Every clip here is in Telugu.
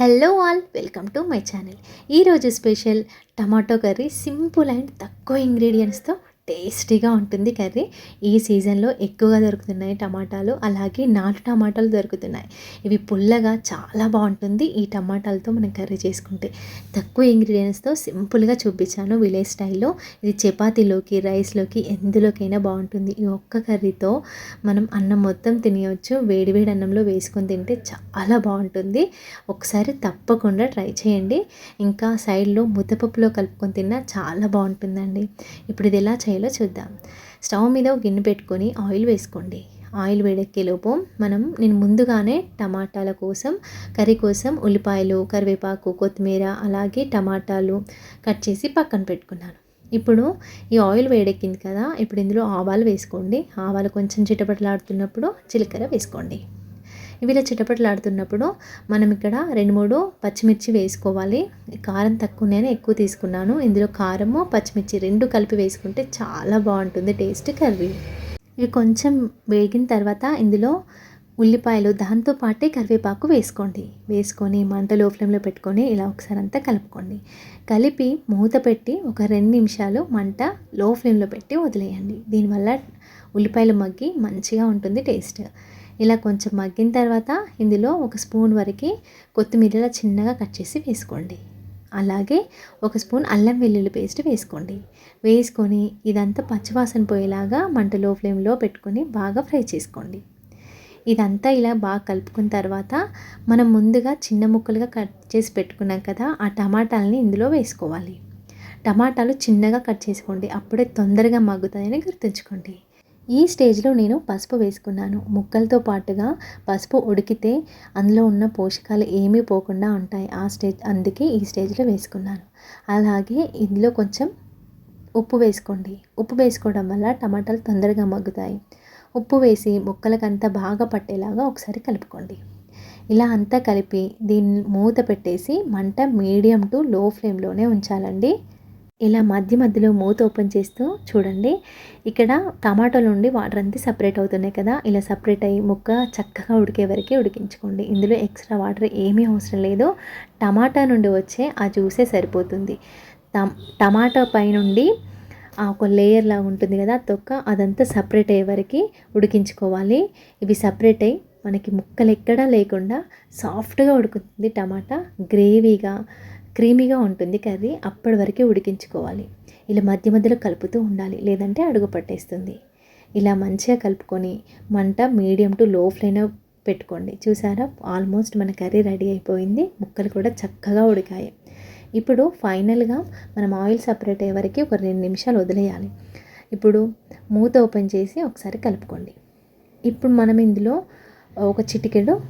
Hello all welcome to my channel. ఈరోజు special tomato curry simple and తక్కువ ఇంగ్రీడియంట్స్తో టేస్టీగా ఉంటుంది కర్రీ. ఈ సీజన్లో ఎక్కువగా దొరుకుతున్నాయి టమాటాలు అలాగే నాటు టమాటాలు దొరుకుతున్నాయి. ఇవి పుల్లగా చాలా బాగుంటుంది ఈ టమాటాలతో మనం కర్రీ చేసుకుంటే. తక్కువ ఇంగ్రీడియంట్స్తో సింపుల్గా చూపించాను విలేజ్ స్టైల్లో. ఇది చపాతీలోకి రైస్లోకి ఎందులోకైనా బాగుంటుంది. ఈ ఒక్క కర్రీతో మనం అన్నం మొత్తం తినేయచ్చు. వేడివేడి అన్నంలో వేసుకొని తింటే చాలా బాగుంటుంది. ఒకసారి తప్పకుండా ట్రై చేయండి. ఇంకా సైడ్లో ముద్దపప్పులో కలుపుకొని తిన్నా చాలా బాగుంటుందండి. ఇప్పుడు ఇది ఎలా చేయాలి చేయాలో చూద్దాం. స్టవ్ మీద ఒక గిన్నె పెట్టుకొని ఆయిల్ వేసుకోండి. ఆయిల్ వేడెక్కేలోపు మనం నేను ముందుగానే టమాటాల కోసం కర్రీ కోసం ఉల్లిపాయలు కరివేపాకు కొత్తిమీర అలాగే టమాటాలు కట్ చేసి పక్కన పెట్టుకున్నాను. ఇప్పుడు ఈ ఆయిల్ వేడెక్కింది కదా ఇప్పుడు ఇందులో ఆవాలు వేసుకోండి. ఆవాలు కొంచెం చిటపటలాడుతున్నప్పుడు జీలకర్ర వేసుకోండి. ఇవి ఇలా చిటపటలాడుతున్నప్పుడు మనం ఇక్కడ రెండు మూడు పచ్చిమిర్చి వేసుకోవాలి. కారం తక్కువ నేను ఎక్కువ తీసుకున్నాను. ఇందులో కారము పచ్చిమిర్చి రెండు కలిపి వేసుకుంటే చాలా బాగుంటుంది టేస్ట్ కర్రీ. ఇవి కొంచెం వేగిన తర్వాత ఇందులో ఉల్లిపాయలు దాంతో పాటే కరివేపాకు వేసుకోండి. వేసుకొని మంట లో ఫ్లేమ్లో పెట్టుకొని ఇలా ఒకసారి అంతా కలుపుకోండి. కలిపి మూత పెట్టి ఒక రెండు నిమిషాలు మంట లో ఫ్లేమ్లో పెట్టి వదిలేయండి. దీనివల్ల ఉల్లిపాయలు మగ్గి మంచిగా ఉంటుంది టేస్ట్. ఇలా కొంచెం మగ్గిన తర్వాత ఇందులో ఒక స్పూన్ వరకు కొత్తిమీర చిన్నగా కట్ చేసి వేసుకోండి. అలాగే ఒక స్పూన్ అల్లం వెల్లుల్లి పేస్ట్ వేసుకోండి. వేసుకొని ఇదంతా పచ్చివాసన పోయేలాగా మంటలో ఫ్లేమ్లో పెట్టుకొని బాగా ఫ్రై చేసుకోండి. ఇదంతా ఇలా బాగా కలుపుకున్న తర్వాత మనం ముందుగా చిన్న ముక్కలుగా కట్ చేసి పెట్టుకున్నాం కదా ఆ టమాటాలని ఇందులో వేసుకోవాలి. టమాటాలు చిన్నగా కట్ చేసుకోండి. అప్పుడే తొందరగా మగ్గుతాయని గుర్తుంచుకోండి. ఈ స్టేజ్లో నేను పసుపు వేసుకున్నాను. ముక్కలతో పాటుగా పసుపు ఉడికితే అందులో ఉన్న పోషకాలు ఏమీ పోకుండా ఉంటాయి. ఆ స్టేజ్ అందుకే ఈ స్టేజ్లో వేసుకున్నాను. అలాగే ఇందులో కొంచెం ఉప్పు వేసుకోండి. ఉప్పు వేసుకోవడం వల్ల టమాటాలు తొందరగా మగ్గుతాయి. ఉప్పు వేసి ముక్కలకంతా బాగా పట్టేలాగా ఒకసారి కలుపుకోండి. ఇలా అంతా కలిపి దీన్ని మూత పెట్టేసి మంట మీడియం టు లో ఫ్లేమ్లోనే ఉంచాలండి. ఇలా మధ్య మధ్యలో మూత ఓపెన్ చేస్తూ చూడండి. ఇక్కడ టమాటోల నుండి వాటర్ అంతా సపరేట్ అవుతున్నాయి కదా. ఇలా సపరేట్ అయ్యి ముక్క చక్కగా ఉడికే వరకే ఉడికించుకోండి. ఇందులో ఎక్స్ట్రా వాటర్ ఏమీ అవసరం లేదు. టమాటా నుండి వచ్చే ఆ జ్యూసే సరిపోతుంది. టమాటా పై నుండి ఒక లేయర్ లాగా ఉంటుంది కదా తొక్క అదంతా సపరేట్ అయ్యే వరకు ఉడికించుకోవాలి. ఇవి సపరేట్ అయ్యి మనకి ముక్కలు ఎక్కడా లేకుండా సాఫ్ట్గా ఉడుకుతుంది టమాటా. గ్రేవీగా క్రీమీగా ఉంటుంది కర్రీ అప్పటి వరకే ఉడికించుకోవాలి. ఇలా మధ్య మధ్యలో కలుపుతూ ఉండాలి లేదంటే అడుగు పట్టేస్తుంది. ఇలా మంచిగా కలుపుకొని మంట మీడియం టు లో ఫ్లేమ్ పెట్టుకోండి. చూసారా? ఆల్మోస్ట్ మన కర్రీ రెడీ అయిపోయింది. ముక్కలు కూడా చక్కగా ఉడికాయి. ఇప్పుడు ఫైనల్గా మనం ఆయిల్ సపరేట్ అయ్యే వరకు ఒక రెండు నిమిషాలు వదిలేయాలి. ఇప్పుడు మూత ఓపెన్ చేసి ఒకసారి కలుపుకోండి. ఇప్పుడు మనం ఇందులో ఒక చిటికెడు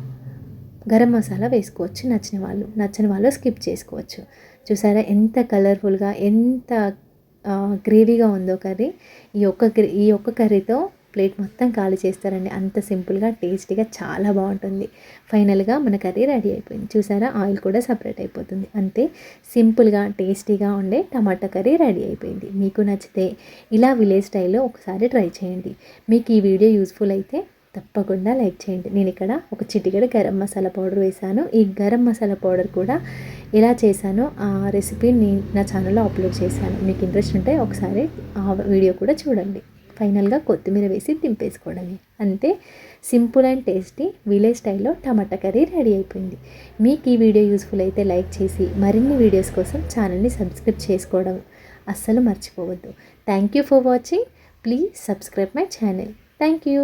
గరం మసాలా వేసుకోవచ్చు నచ్చిన వాళ్ళు నచ్చని వాళ్ళు స్కిప్ చేసుకోవచ్చు. చూసారా ఎంత కలర్ఫుల్గా ఎంత గ్రేవీగా ఉందో కర్రీ. ఈ ఒక్క ఈ ఒక్క కర్రీతో ప్లేట్ మొత్తం ఖాళీ చేస్తారండి. అంత సింపుల్గా టేస్టీగా చాలా బాగుంటుంది. ఫైనల్గా మన కర్రీ రెడీ అయిపోయింది. చూసారా ఆయిల్ కూడా సపరేట్ అయిపోతుంది. అంతే సింపుల్గా టేస్టీగా ఉండే టమాటా కర్రీ రెడీ అయిపోయింది. మీకు నచ్చితే ఇలా విలేజ్ స్టైల్లో ఒకసారి ట్రై చేయండి. మీకు ఈ వీడియో యూస్ఫుల్ అయితే తప్పకుండా లైక్ చేయండి. నేను ఇక్కడ ఒక చిటికెడ గరం మసాలా పౌడర్ వేశాను. ఈ గరం మసాలా పౌడర్ కూడా ఎలా చేశానో ఆ రెసిపీ నేను నా ఛానల్లో అప్లోడ్ చేశాను. మీకు ఇంట్రెస్ట్ ఉంటే ఒకసారి ఆ వీడియో కూడా చూడండి. ఫైనల్గా కొత్తిమీర వేసి దింపేసుకోవడమే. అంతే సింపుల్ అండ్ టేస్టీ విలేజ్ స్టైల్లో టమాటా కర్రీ రెడీ అయిపోయింది. మీకు ఈ వీడియో యూస్ఫుల్ అయితే లైక్ చేసి మరిన్ని వీడియోస్ కోసం ఛానల్ని సబ్స్క్రైబ్ చేసుకోవడం అస్సలు మర్చిపోవద్దు. Thank you for watching. Please subscribe my channel. Thank you.